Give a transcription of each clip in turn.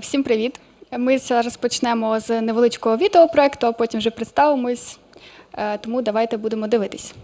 Всім привіт! Ми зараз почнемо з невеличкого відеопроекту, а потім вже представимось. Е, Тому давайте будемо дивитись.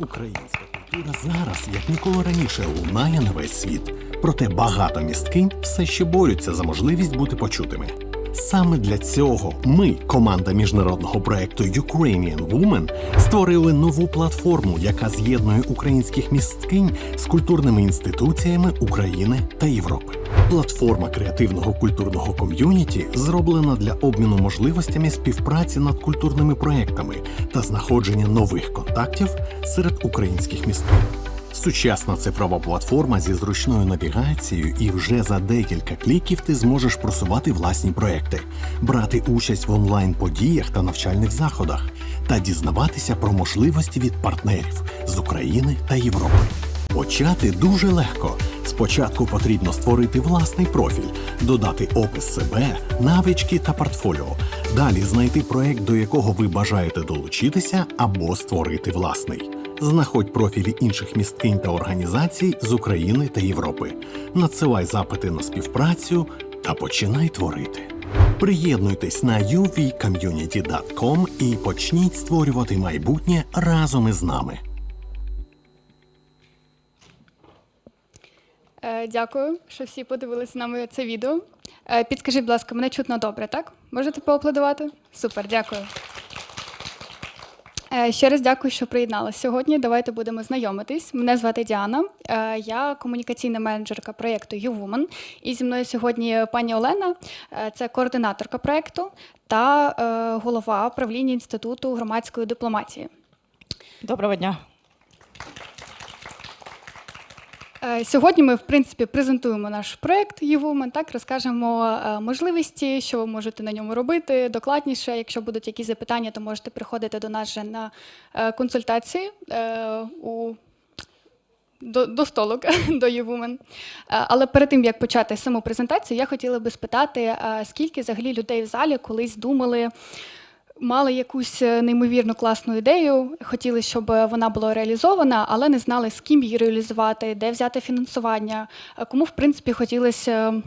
Українська культура зараз, як ніколи раніше, лунає на весь світ. Проте багато місткинь все ще борються за можливість бути почутими. Саме для цього ми, команда міжнародного проекту Ukrainian Women, створили нову платформу, яка з'єднує українських місткинь з культурними інституціями України та Європи. Платформа креативного культурного ком'юніті зроблена для обміну можливостями співпраці над культурними проектами та знаходження нових контактів серед українських місткинь. Сучасна цифрова платформа зі зручною навігацією, і вже за декілька кліків ти зможеш просувати власні проекти, брати участь в онлайн-подіях та навчальних заходах та дізнаватися про можливості від партнерів з України та Європи. Почати дуже легко. Спочатку потрібно створити власний профіль, додати опис себе, навички та портфоліо. Далі знайти проект, до якого ви бажаєте долучитися, або створити власний. Знаходь профілі інших місткинь та організацій з України та Європи. Надсилай запити на співпрацю та починай творити. Приєднуйтесь на uvcommunity.com і почніть створювати майбутнє разом із нами. Е, Дякую, що всі подивилися на моє це відео. Е, Підскажіть, будь ласка, мене чутно добре, так? Можете поаплодувати? Супер, дякую. Е, Ще раз дякую, що приєдналися сьогодні. Давайте будемо знайомитись. Мене звати Діана. Е, Я комунікаційна менеджерка проєкту YouWoman. І зі мною сьогодні пані Олена, е, це координаторка проєкту та голова правління Інституту громадської дипломатії. Доброго дня. Е, Сьогодні ми, в принципі, презентуємо наш проект YouWoman, так розкажемо е, можливості, що ви можете на ньому робити докладніше. Якщо будуть якісь запитання, то можете приходити до нас вже на е, консультації е, у до, до столок до YouWoman. Е, Але перед тим як почати саму презентацію, я хотіла би спитати, е, скільки взагалі людей в залі колись думали. Мали якусь е, неймовірно класну ідею, хотіли, щоб е, вона була реалізована, але не знали, з ким її реалізувати, де взяти фінансування. Е, Кому, в принципі, хотілося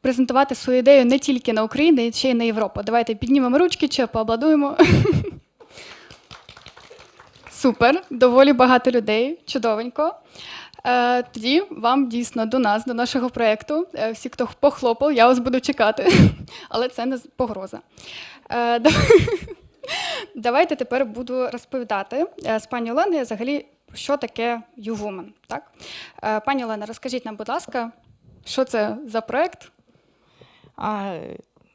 презентувати свою ідею не тільки на Україну, а ще й на Європу. Давайте піднімемо ручки чи поаплодуємо. Супер, доволі багато людей, чудовенько. Е, Тоді вам дійсно до нас, до нашого проєкту. Е, Всі, хто похлопав, я вас буду чекати. Але це не погроза. Е, Давайте тепер буду розповідати з пані Оленою взагалі, що таке? Е, Пані Олена, розкажіть нам, будь ласка, що це за проєкт?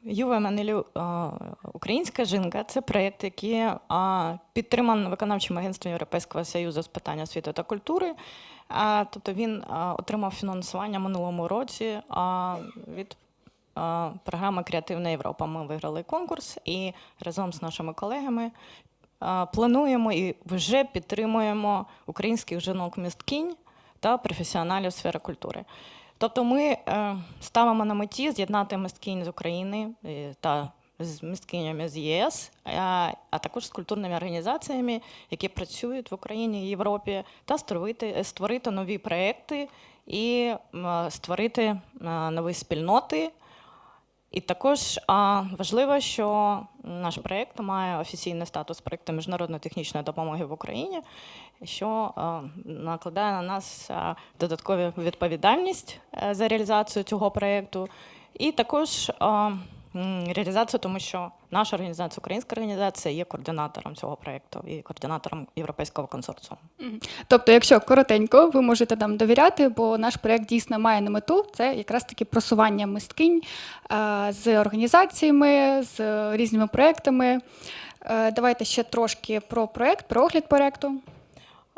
Юва Манелю Українська жінка це проєкт, який підтриманий виконавчим агентством Європейського Союзу з питань освіти та культури. Тобто він отримав фінансування минулому році від програми Креативна Європа. Ми виграли конкурс і разом з нашими колегами плануємо і вже підтримуємо українських жінок-місткінь та професіоналів сфери культури. Тобто ми е, ставимо на меті з'єднати мисткінь з України е, та з мисткинями з ЄС, а, а також з культурними організаціями, які працюють в Україні і Європі, та створити, створити нові проекти і створити е, нові спільноти. І також важливо, що наш проєкт має офіційний статус проєкту міжнародної технічної допомоги в Україні, що а, накладає на нас а, додаткову відповідальність е, за реалізацію цього проєкту, і також реалізацію, тому що наша організація, українська організація, є координатором цього проєкту і координатором європейського консорціуму. Тобто, якщо коротенько, ви можете нам довіряти, бо наш проєкт дійсно має на мету це якраз таки просування мисткинь е, з організаціями, з різними проєктами. Е, Давайте ще трошки про проєкт, про огляд проєкту.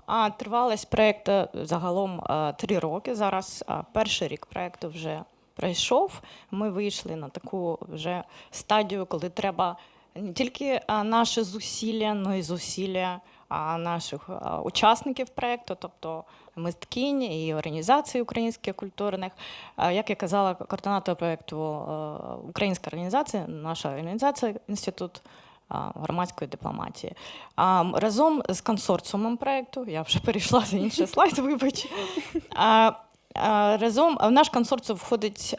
А тривалість проєкту загалом три роки. Зараз перший рік проєкту вже пройшов. Ми вийшли на таку вже стадію, коли треба не тільки а, наші зусилля, але й зусилля наших учасників проєкту, тобто мисткінь і організацій українських культурних. Як я казала, координатор проєкту українська організація, наша організація, інститут громадської дипломатії. А разом з консорціумом проєкту, я вже перейшла за інший слайд, вибач. Е, Разом в наш консорціум входить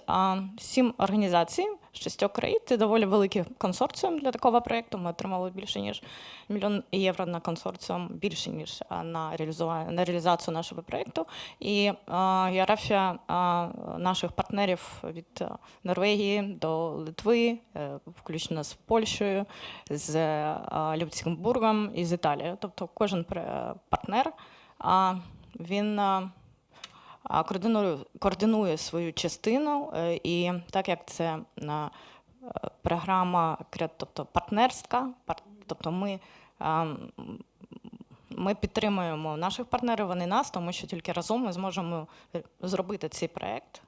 сім організацій шістьох країн. Це доволі великий консорціум для такого проєкту. Ми отримали більше ніж мільйон євро на консорціум, більше ніж на реалізування на реалізацію нашого проєкту. І географія наших партнерів від Норвегії до Литви, е, включно з Польщею, з Люксембургом і з Італією. Тобто кожен партнер а, він. Координує, свою частину, е, і так як це е, програма, тобто партнерська, пар- тобто ми, ми підтримуємо наших партнерів, вони нас, тому що тільки разом ми зможемо е, зробити цей проект.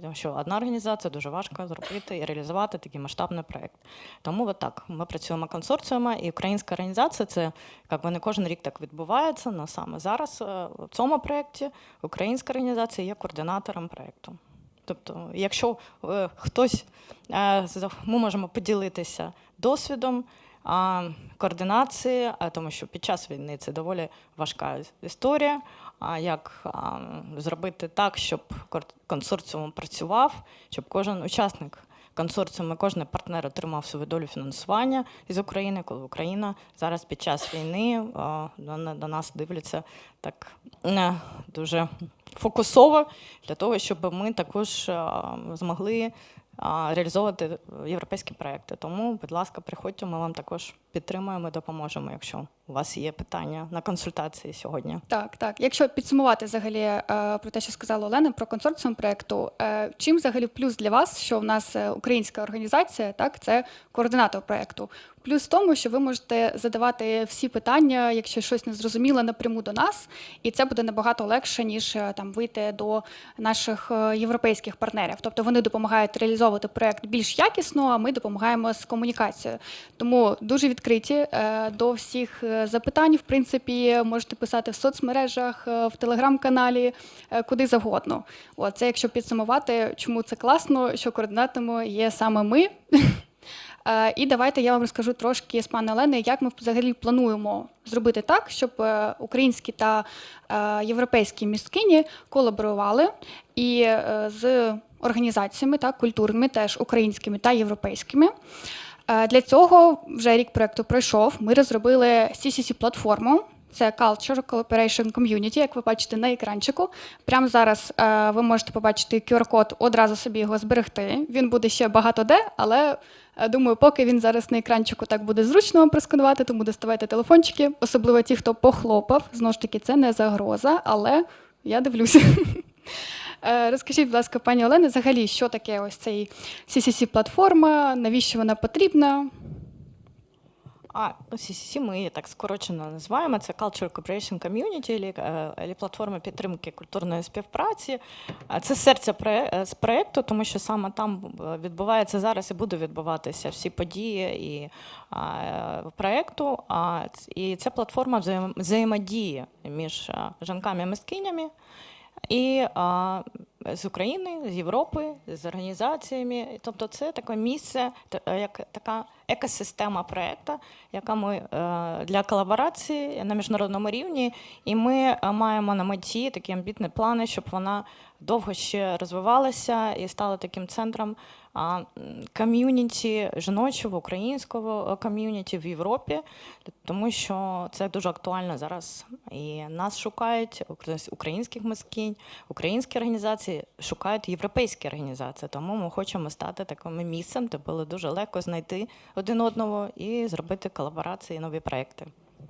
Тому що одна організація дуже важко зробити і реалізувати такий масштабний проект. Тому от так ми працюємо консорціуми, і українська організація це як би не кожен рік так відбувається. але саме зараз е, в цьому проєкті українська організація є координатором проєкту. Тобто, якщо е, хтось е, ми можемо поділитися досвідом. Координації, тому що під час війни це доволі важка історія. А як зробити так, щоб консорціум працював, щоб кожен учасник консорціуму, кожен партнер отримав свою долю фінансування із України, коли Україна зараз під час війни до, нас дивляться так е, дуже фокусово для того, щоб ми також змогли реалізовувати європейські проекти. Тому, будь ласка, приходьте, ми вам також підтримуємо, допоможемо, якщо у вас є питання на консультації сьогодні. Так, так. Якщо підсумувати взагалі е, про те, що сказала Олена про консорціум проекту, е, чим взагалі плюс для вас, що в нас е, українська організація, так, це координатор проекту. Плюс в тому, що ви можете задавати всі питання, якщо щось не зрозуміло, напряму до нас, і це буде набагато легше, ніж там вийти до наших європейських партнерів. Тобто вони допомагають реалізовувати проект більш якісно, а ми допомагаємо з комунікацією. Тому дуже відкриті е, до всіх е, запитань. В принципі, можете писати в соцмережах, е, в телеграм-каналі, куди завгодно. От це якщо підсумувати, чому це класно, що координаторами є саме ми. І давайте я вам розкажу трошки з пані Олени, як ми взагалі плануємо зробити так, щоб українські та європейські місткині колаборували і з організаціями так, культурними, теж українськими та європейськими. Е, Для цього вже рік проекту пройшов. Ми розробили CCC-платформу. Це Culture Cooperation Community, як ви бачите на екранчику. Прямо зараз е, ви можете побачити QR-код, одразу собі його зберегти. Він буде ще багато де, але е, думаю, поки він зараз на екранчику так буде зручно вам просканувати, тому доставайте телефончики, особливо ті, хто похлопав. Знову ж таки, це не загроза, але я дивлюся. Е, Розкажіть, будь ласка, пані Олена, взагалі, що таке ось цей CCC-платформа, навіщо вона потрібна? А ну, CCC ми її так скорочено називаємо. Це Cultural Cooperation Community, або, е, платформа підтримки культурної співпраці. Це серце е, з проєкту, тому що саме там відбувається зараз і буде відбуватися всі події і проєкту. І це платформа взаєм- взаємодії між жінками і мисткинями. І а, з України, з Європи, з організаціями. Тобто, це таке місце, та- як така екосистема проекту, яка ми е, для колаборації на міжнародному рівні. І ми е, маємо на меті такі амбітні плани, щоб вона довго ще розвивалася і стала таким центром ком'юніті жіночого, українського е, ком'юніті в Європі, тому що це дуже актуально зараз. І нас шукають українських мискінь, українські організації шукають європейські організації. Тому ми хочемо стати таким місцем, де було дуже легко знайти один одного і зробити колаборації, нові проекти.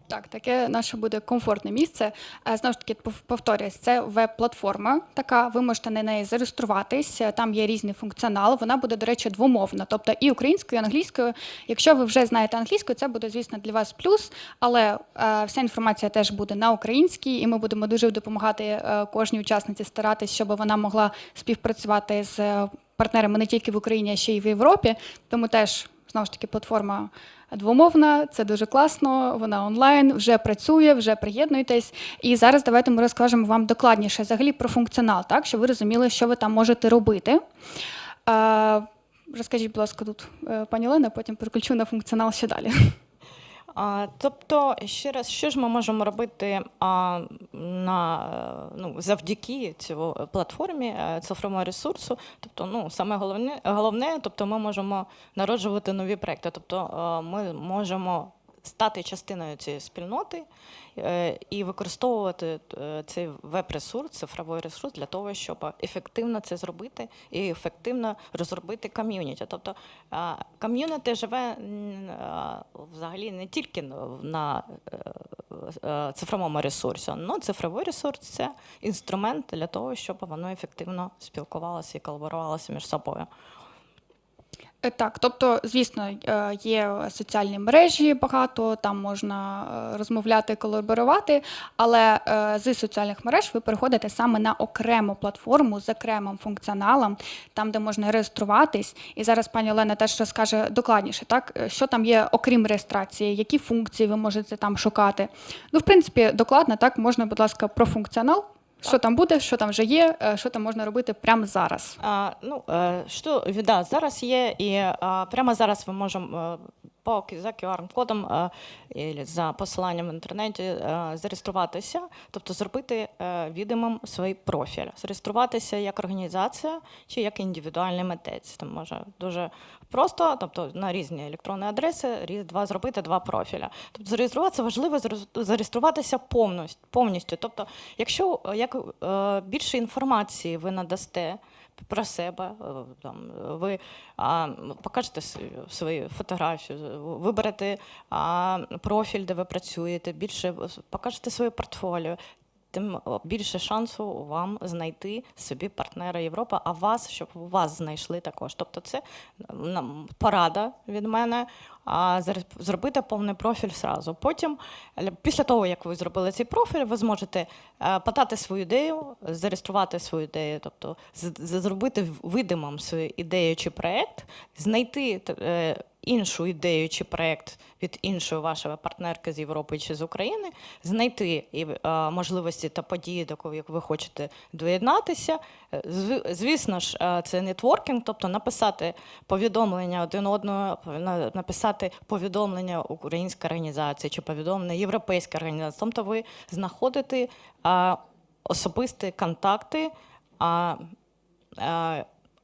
Так, таке наше буде комфортне місце. Е, Знову ж таки, пов- повторюсь, це веб-платформа. Така, ви можете на неї зареєструватись. е, Там є різний функціонал. Вона буде, до речі, двомовна, тобто і українською, і англійською. Якщо ви вже знаєте англійську, це буде, звісно, для вас плюс. Але е, вся інформація теж буде на українській, і ми будемо дуже допомагати кожній учасниці старатись, щоб вона могла співпрацювати з партнерами не тільки в Україні, а ще й в Європі. Тому теж знову ж таки платформа двомовна, це дуже класно. Вона онлайн вже працює, вже приєднуйтесь. І зараз давайте ми розкажемо вам докладніше взагалі про функціонал, так щоб ви розуміли, що ви там можете робити. Розкажіть, будь ласка, тут е, пані Олена, потім переключу на функціонал ще далі. А, тобто, ще раз, що ж ми можемо робити а, на, е, ну, завдяки цього платформі цифровому цифрового ресурсу? Тобто, ну, саме головне, головне, тобто ми можемо народжувати нові проекти. Тобто е, ми можемо стати частиною цієї спільноти е, і використовувати е, цей веб-ресурс, цифровий ресурс для того, щоб ефективно це зробити і ефективно розробити ком'юніті. Тобто ком'юніті живе взагалі не тільки на е, цифровому ресурсі, але цифровий ресурс це інструмент для того, щоб воно ефективно спілкувалося і колаборувалося між собою. Е, Так, тобто, звісно, е, є соціальні мережі багато, там можна е, розмовляти, колаборувати, але з соціальних мереж ви переходите саме на окрему платформу з окремим функціоналом, там, де можна реєструватись. І зараз пані Олена теж розкаже докладніше, так, що там є, окрім реєстрації, які функції ви можете там шукати. Ну, в принципі, докладно, так, можна, будь ласка, про функціонал. Що там буде, що там вже є, е, що там можна робити прямо зараз. А, ну, е, що да, зараз є, і а, прямо зараз ми можемо е, по за QR-кодом е, за посиланням в інтернеті е, зареєструватися, тобто зробити е, відомим свій профіль, зареєструватися як організація чи як індивідуальний митець. Там може дуже просто, тобто на різні електронні адреси, два зробити два профіля. Тобто зареєструватися важливо зареєс- зареєструватися повністю. повністю. Тобто, якщо як більше інформації ви надасте про себе, е, там, ви а, покажете свою фотографію, виберете а, профіль, де ви працюєте, більше покажете своє портфоліо. Тим більше шансу вам знайти собі партнера Європи, а вас, щоб вас знайшли також. Тобто, це порада від мене. А зробити повний профіль зразу. Потім, е, після того, як ви зробили цей профіль, ви зможете е, подати свою ідею, зареєструвати свою ідею, тобто зробити видимим свою ідею чи проект, знайти е, іншу ідею чи проект від іншої вашої партнерки з Європи чи з України, знайти е, можливості та події, до якої ви хочете доєднатися. Зв- Звісно ж, е, це нетворкінг, тобто написати повідомлення один одного, на- написати повідомлення української організації чи повідомлення європейської організації. Тобто ви знаходите е, особисті контакти. а,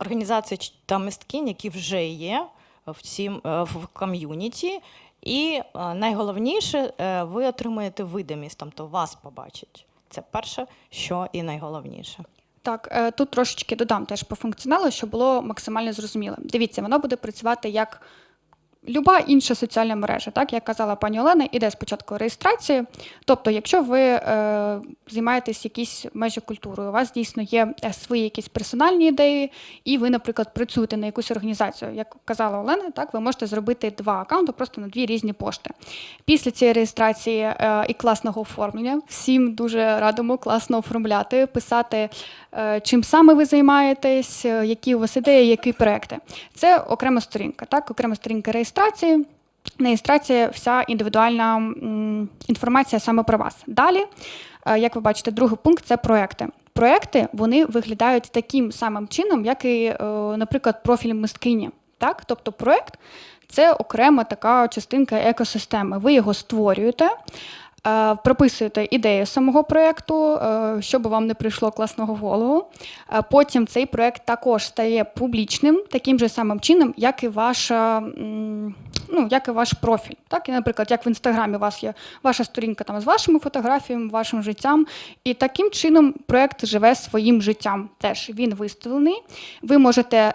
організацій та мисткінь, які вже є в цім е, в ком'юніті. І е, найголовніше, е, ви отримаєте видимість, тобто вас побачать. Це перше, що і найголовніше. Так, тут трошечки додам теж по функціоналу, щоб було максимально зрозуміло. Дивіться, воно буде працювати як люба інша соціальна мережа. Так, як казала пані Олена, іде спочатку реєстрація. Тобто, якщо ви е, займаєтесь якісь межі культурою, у вас дійсно є е, свої якісь персональні ідеї, і ви, наприклад, працюєте на якусь організацію. Як казала Олена, так ви можете зробити два аккаунти просто на дві різні пошти. Після цієї реєстрації е, і класного оформлення всім дуже радимо класно оформляти, писати, е, чим саме ви займаєтесь, е, які у вас ідеї, які проекти. Це окрема сторінка, так, окрема сторінка реєстрації. На реєстрації вся індивідуальна інформація саме про вас. Далі, е, як ви бачите, другий пункт це проекти. Проекти вони виглядають таким самим чином, як і, е, наприклад, профіль мисткині. Так? Тобто проект це окрема така частинка екосистеми. Ви його створюєте. Е, Прописуєте ідею самого проєкту, е, щоб вам не прийшло класного голову. Е, Потім цей проєкт також стає публічним, таким же самим чином, як і ваша, ну, як і ваш профіль. Так? І, наприклад, як в інстаграмі у вас є ваша сторінка там з вашими фотографіями, вашим життям. І таким чином проєкт живе своїм життям. Теж він виставлений. Ви можете.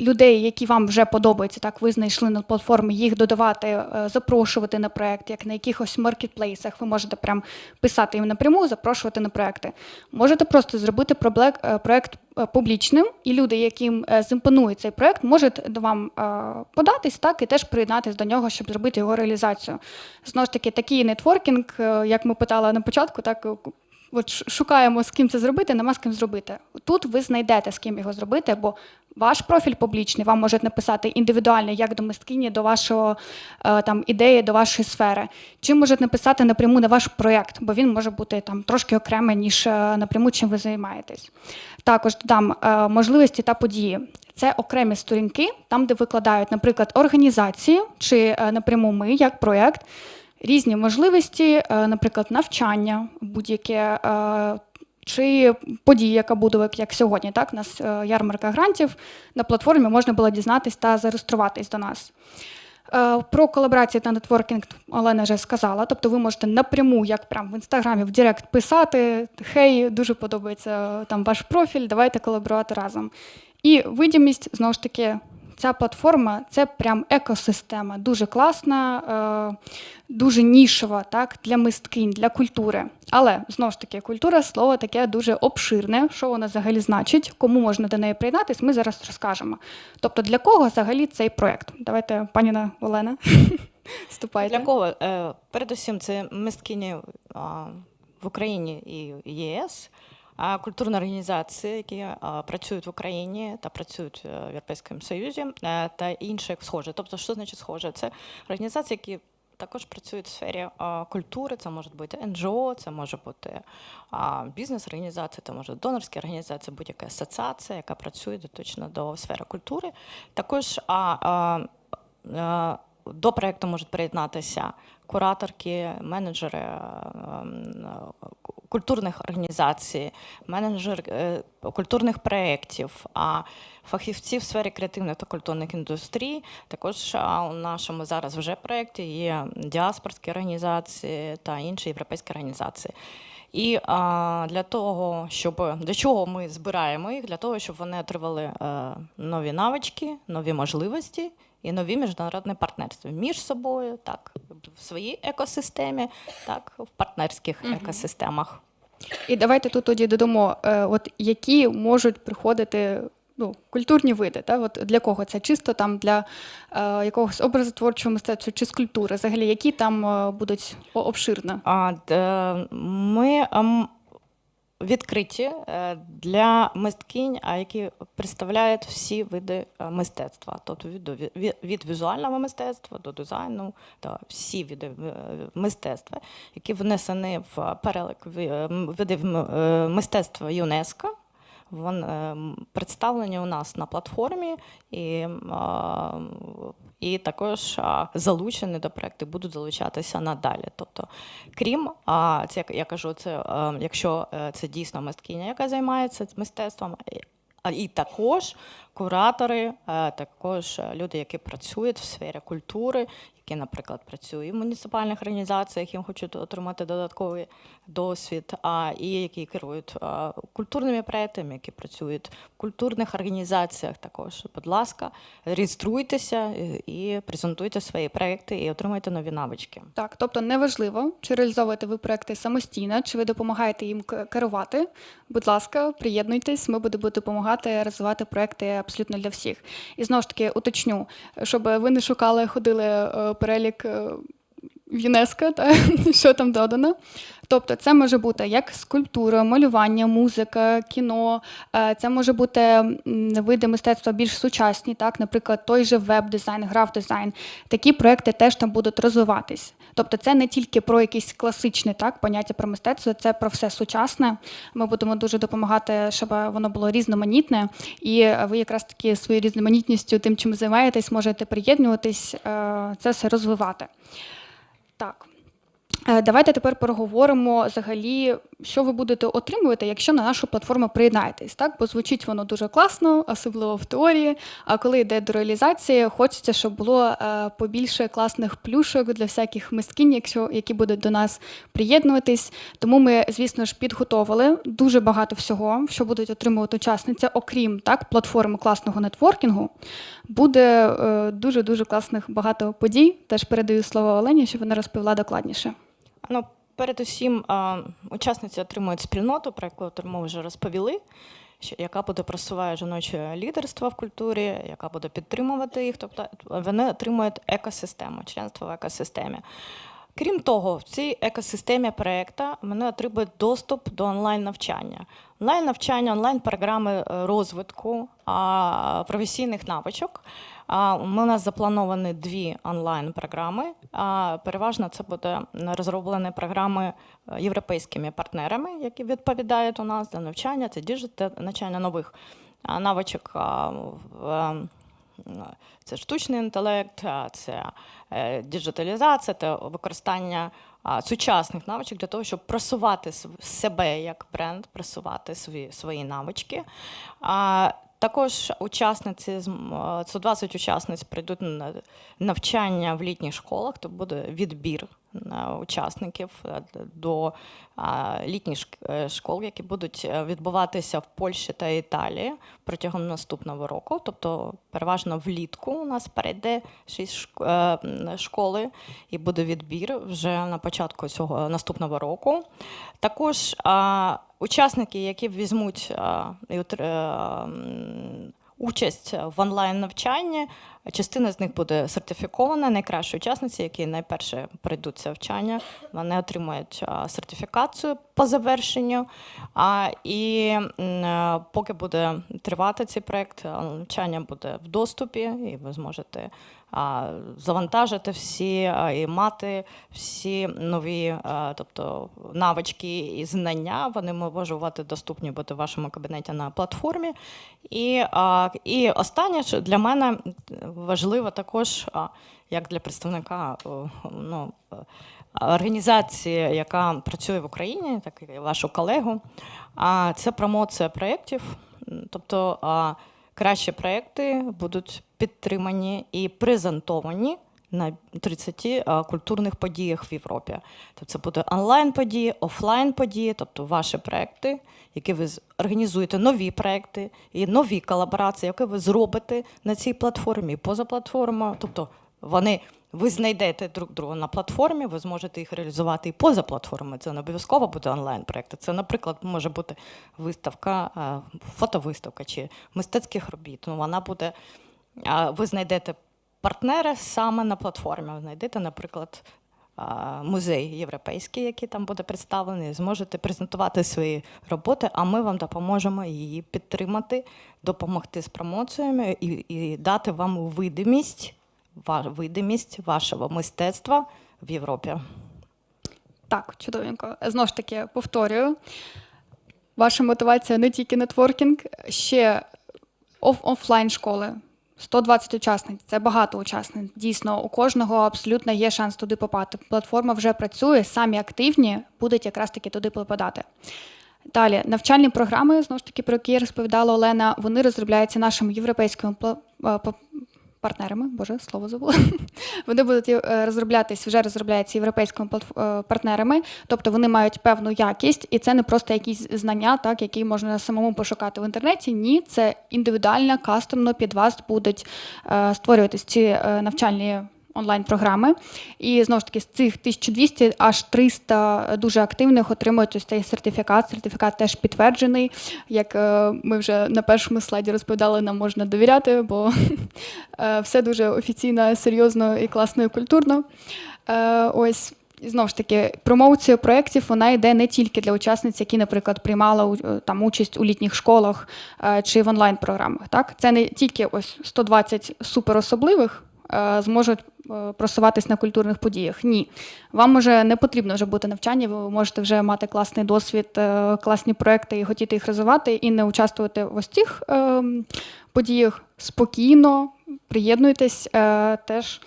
Людей, які вам вже подобаються, так ви знайшли на платформі, їх додавати, е, запрошувати на проект, як на якихось маркетплейсах. Ви можете прям писати їм напряму, запрошувати на проекти. Можете просто зробити е, проект е, публічним, і люди, яким зімпонує цей проект, можуть до вам податись так і теж приєднатись до нього, щоб зробити його реалізацію. Знову ж таки, такий нетворкінг, як ми питали на початку, так от шукаємо, з ким це зробити, нема з ким зробити. Тут ви знайдете, з ким його зробити, бо ваш профіль публічний, вам можуть написати індивідуально, як до мисткині, до вашого е, там ідеї, до вашої сфери. Чи можуть написати напряму на ваш проєкт, бо він може бути там трошки окремий, ніж е, напряму, чим ви займаєтесь. Також додам е, можливості та події. це окремі сторінки, там, де викладають, наприклад, організації чи напряму ми, як проєкт, різні можливості, наприклад, навчання, будь-яке. Е, Чи подія, яка буде, як- сьогодні, так? У нас е, ярмарка грантів на платформі можна було дізнатись та зареєструватись до нас. Е, Про колаборації та нетворкінг Олена вже сказала. Тобто ви можете напряму, як прям в інстаграмі, в Директ писати: Хей, дуже подобається там ваш профіль, давайте колаборувати разом. І видимість, знову ж таки, ця платформа це прям екосистема, дуже класна, е, дуже нішова так, для мисткинь, для культури. Але знову ж таки, культура слово таке дуже обширне. Що воно взагалі значить, кому можна до неї приєднатись, ми зараз розкажемо. Тобто, для кого взагалі цей проект? Давайте, паніна Олена, вступайте. Для кого? Е, Передусім, це мисткині в Україні і ЄС, культурні організації, які працюють в Україні та працюють е, в Європейському Союзі, е, та інші схожі. Тобто, що значить схоже? Це організації, які також працюють в сфері культури, це може бути НГО, це може бути бізнес-організація, це може донорські організації, будь-яка асоціація, яка працює дотично до сфери культури. Також до проєкту можуть приєднатися кураторки, менеджери е, е, культурних організацій, менеджери е, культурних проєктів, а фахівці в сфері креативних та культурних індустрій. Також у нашому зараз вже проєкті є діаспорські організації та інші європейські організації. І а, для того, щоб для чого ми збираємо їх? Для того, щоб вони отримали е, нові навички, нові можливості і нові міжнародні партнерства між собою, так в своїй екосистемі, так в партнерських екосистемах. І давайте тут тоді додамо, е, от які можуть приходити ну, культурні види. Та? От для кого це чисто там для е, якогось образотворчого мистецтва чи скульптури, взагалі, які там е, будуть обширно? А, д- ми ем, відкриті е, для мисткинь, а які представляють всі види е, мистецтва, тобто від, візуального мистецтва до дизайну, та всі види е, мистецтва, які внесені в е, видів мистецтва ЮНЕСКО. Вони е, представлені у нас на платформі і, і також залучені до проекту, будуть залучатися надалі. Тобто, крім це як я кажу, це е, якщо е, це дійсно мисткиня, яка займається мистецтвом. і- також куратори, також люди, які працюють в сфері культури, які, наприклад, працюють в муніципальних організаціях, їм хочуть отримати додатковий досвід, а і які керують е, культурними проектами, які працюють в культурних організаціях. Також, будь ласка, реєструйтеся і- і презентуйте свої проекти і отримуйте нові навички. Так, тобто неважливо, чи реалізовуєте ви проекти самостійно, чи ви допомагаєте їм керувати. Будь ласка, приєднуйтесь, ми будемо допомагати розвивати проекти абсолютно для всіх. І знову ж таки уточню, щоб ви не шукали, ходили е, перелік. ЮНЕСКО, та, що там додано. Тобто це може бути як скульптура, малювання, музика, кіно. Е, Це може бути види мистецтва більш сучасні, так, наприклад, той же веб-дизайн, граф-дизайн. Такі проекти теж там будуть розвиватись. Тобто, це не тільки про якісь класичні так, поняття про мистецтво, це про все сучасне. Ми будемо дуже допомагати, щоб воно було різноманітне. І ви якраз таки своєю різноманітністю, тим, чим займаєтесь, можете приєднуватись, е, це все розвивати. Так. Е, Давайте тепер переговоримо взагалі, що ви будете отримувати, якщо на нашу платформу приєднаєтесь. Так, бо звучить воно дуже класно, особливо в теорії. А коли йде до реалізації, хочеться, щоб було е, побільше класних плюшок для всяких мисткинь, якщо які будуть до нас приєднуватись. Тому ми, звісно ж, підготовили дуже багато всього, що будуть отримувати учасниці, окрім так, платформи класного нетворкінгу. Буде е, дуже дуже класних багато подій. Теж передаю слово Олені, щоб вона розповіла докладніше. Ну, передусім, учасниці отримують спільноту, про яку ми вже розповіли, яка буде просуває жіноче лідерство в культурі, яка буде підтримувати їх. Тобто вони отримують екосистему, членство в екосистемі. Крім того, в цій екосистемі проєкту вони отримують доступ до онлайн-навчання. Онлайн-навчання, онлайн-програми е, розвитку професійних навичок. У нас заплановані дві онлайн-програми. Переважно це буде розроблені програми е, європейськими партнерами, які відповідають у нас за навчання. Це діджитал навчання нових навичок ем, це штучний інтелект, це е, діджиталізація, це використання сучасних навичок для того, щоб просувати себе як бренд, просувати свої, свої навички. Також учасниці з м, е, 120 учасниць прийдуть на навчання в літніх школах, то буде відбір на учасників е, до літніх е, школ, які будуть е, відбуватися в Польщі та Італії протягом наступного року. Тобто, переважно влітку у нас перейде шість шк- е, школи, і буде відбір вже на початку цього наступного року. Також учасники, які візьмуть е, м, участь в онлайн навчанні. Частина з них буде сертифікована. Найкращі учасниці, які найперше пройдуть навчання, вони отримують сертифікацію по завершенню. І е, поки буде тривати цей проект, навчання буде в доступі, і ви зможете завантажити всі і мати всі нові, тобто навички і знання. Вони можуть бути доступні бути в вашому кабінеті на платформі. І, і останнє, що для мене важливо також, як для представника ну, організації, яка працює в Україні, так і вашу колегу, це промоція проєктів. Тобто кращі проекти будуть підтримані і презентовані на 30 культурних подіях в Європі. Тобто це буде онлайн події, офлайн події, тобто ваші проекти, які ви організуєте нові проекти і нові колаборації, які ви зробите на цій платформі, поза платформою. Тобто вони. Ви знайдете друг друга на платформі, ви зможете їх реалізувати і поза платформою. Це не обов'язково буде онлайн-проєкти. Це, наприклад, може бути виставка, е, фотовиставка чи мистецьких робіт. Ну, вона буде, ви знайдете партнера саме на платформі. Ви знайдете, наприклад, музей європейський, який там буде представлений, зможете презентувати свої роботи, а ми вам допоможемо її підтримати, допомогти з промоціями і, і дати вам видимість, видимість вашого мистецтва в Європі. Так, чудовенько. Знову ж таки, повторюю. Ваша мотивація не тільки нетворкінг, ще оф- офлайн школи. 120 учасниць це багато учасниць. Дійсно, у кожного абсолютно є шанс туди попати. Платформа вже працює, самі активні будуть якраз таки туди попадати. Далі, навчальні програми, знову ж таки, про які розповідала Олена, вони розробляються нашими європейськими партнерами. Боже, слово забула. Вони будуть е, розроблятись, вже розробляються європейськими е, партнерами, тобто вони мають певну якість, і це не просто якісь знання, так, які можна самому пошукати в інтернеті. Ні, це індивідуально, кастомно під вас будуть е, створюватись ці навчальні онлайн-програми. І знову ж таки, з цих 1200 аж 300 дуже активних отримують ось цей сертифікат. Сертифікат теж підтверджений. Як е, ми вже на першому слайді розповідали, нам можна довіряти, бо е, все дуже офіційно, серйозно і класно і культурно. Е, Ось. І знову ж таки, промоція проєктів вона йде не тільки для учасниць, які, наприклад, приймали там участь у літніх школах чи в онлайн-програмах. Так, це не тільки ось 120 суперособливих зможуть просуватись на культурних подіях. Ні, вам може не потрібно вже бути навчання. Ви можете вже мати класний досвід, е, класні проекти і хотіти їх розвивати, і не участвувати в ось цих е, подіях спокійно. Приєднуйтесь, е, теж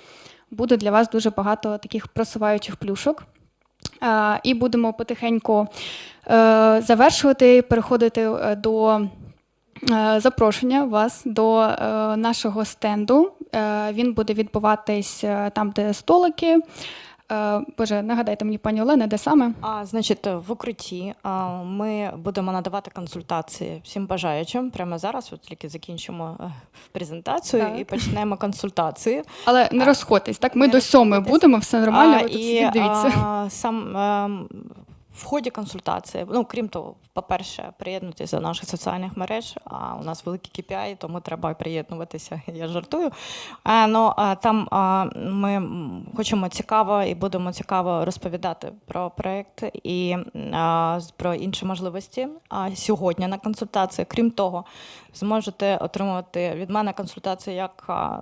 буде для вас дуже багато таких просуваючих плюшок. Е, І будемо потихеньку е, завершувати, переходити е, до е, запрошення вас до е, нашого стенду. Е, Він буде відбуватись е, там, де столики. Е, Боже, нагадайте мені, пані Олена, де саме? А, значить, в укритті ми будемо надавати консультації всім бажаючим. Прямо зараз, от тільки закінчимо презентацію Так. і почнемо консультації. Але не розходьтесь, так? Ми не до сьомої будемо, все нормально. А, ви тут і дивіться. а, сам ем, в ході консультації, ну крім того, по-перше, приєднуйтесь до наших соціальних мереж. А у нас великі KPI, тому треба приєднуватися. Я жартую. А, ну, а, там а, ми хочемо цікаво і будемо цікаво розповідати про проект і а, про інші можливості. А сьогодні на консультації, крім того, зможете отримувати від мене консультацію, як а,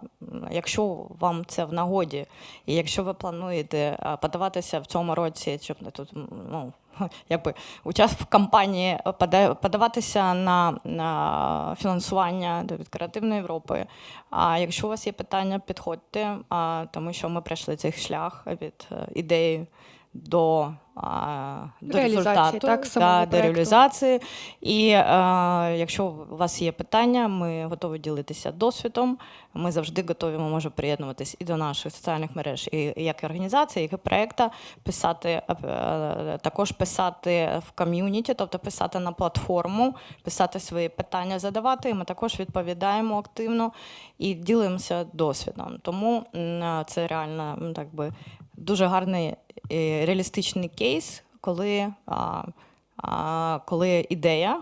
якщо вам це в нагоді, і якщо ви плануєте подаватися в цьому році, щоб тут ну, якби учас в кампанії пода- подаватися на, на фінансування від креативної Європи. А якщо у вас є питання, підходьте, а, тому що ми пройшли цей шлях від е, ідеї до, а, до результату, так, да, до реалізації. І е, якщо у вас є питання, ми готові ділитися досвідом. Ми завжди готові, ми можемо приєднуватись і до наших соціальних мереж, і як і організації, як і проекта, писати також писати в ком'юніті, тобто писати на платформу, писати свої питання, задавати. І ми також відповідаємо активно і ділимося досвідом. Тому це реально так би дуже гарний реалістичний кейс, коли, коли ідея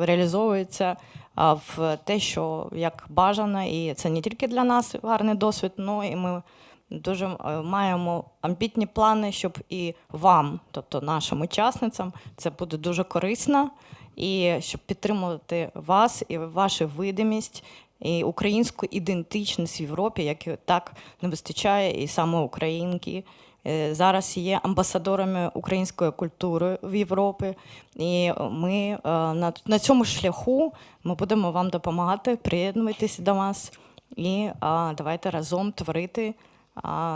реалізовується в те, що як бажано, і це не тільки для нас гарний досвід, але і ми дуже е, маємо амбітні плани, щоб і вам, тобто нашим учасницям, це буде дуже корисно, і щоб підтримувати вас і вашу видимість. І українську ідентичність в Європі, як так не вистачає, і саме українки е, зараз є амбасадорами української культури в Європі. І ми е, на, цьому шляху ми будемо вам допомагати, приєднуватися до нас і давайте разом творити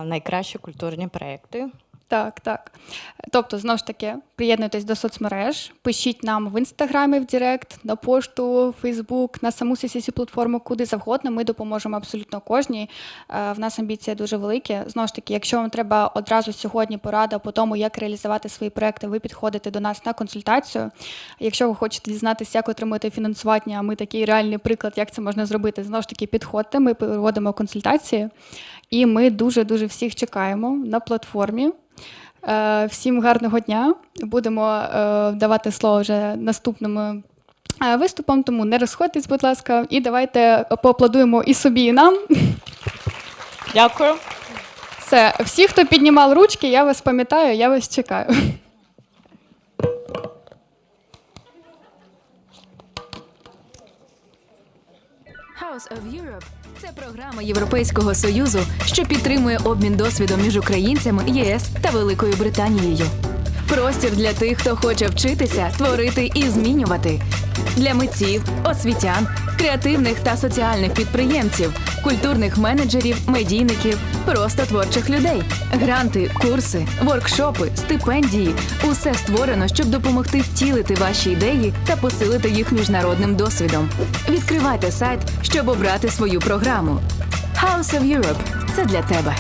найкращі культурні проекти. Так, так. Тобто, знову ж таки, приєднуйтесь до соцмереж, пишіть нам в інстаграмі, в Директ, на пошту, Фейсбук, на саму CCC платформу, куди завгодно. Ми допоможемо абсолютно кожній. Е, В нас амбіції дуже великі. Знову ж таки, якщо вам треба одразу сьогодні порада по тому, як реалізувати свої проекти, ви підходите до нас на консультацію. Якщо ви хочете дізнатися, як отримати фінансування, ми такий реальний приклад, як це можна зробити, знову ж таки, підходьте. Ми проводимо консультації, і ми дуже дуже всіх чекаємо на платформі. Е, Всім гарного дня. Будемо е, давати слово вже наступному е, виступам, тому не розходьтесь, будь ласка, і давайте поаплодуємо і собі, і нам. Дякую. Все, всі, хто піднімав ручки, я вас пам'ятаю, я вас чекаю. House of Europe – це програма Європейського союзу, що підтримує обмін досвідом між українцями, ЄС та Великою Британією. Простір для тих, хто хоче вчитися, творити і змінювати. Для митців, освітян, креативних та соціальних підприємців, культурних менеджерів, медійників, просто творчих людей. Гранти, курси, воркшопи, стипендії усе створено, щоб допомогти втілити ваші ідеї та посилити їх міжнародним досвідом. Відкривайте сайт, щоб обрати свою програму. House of Europe – це для тебе.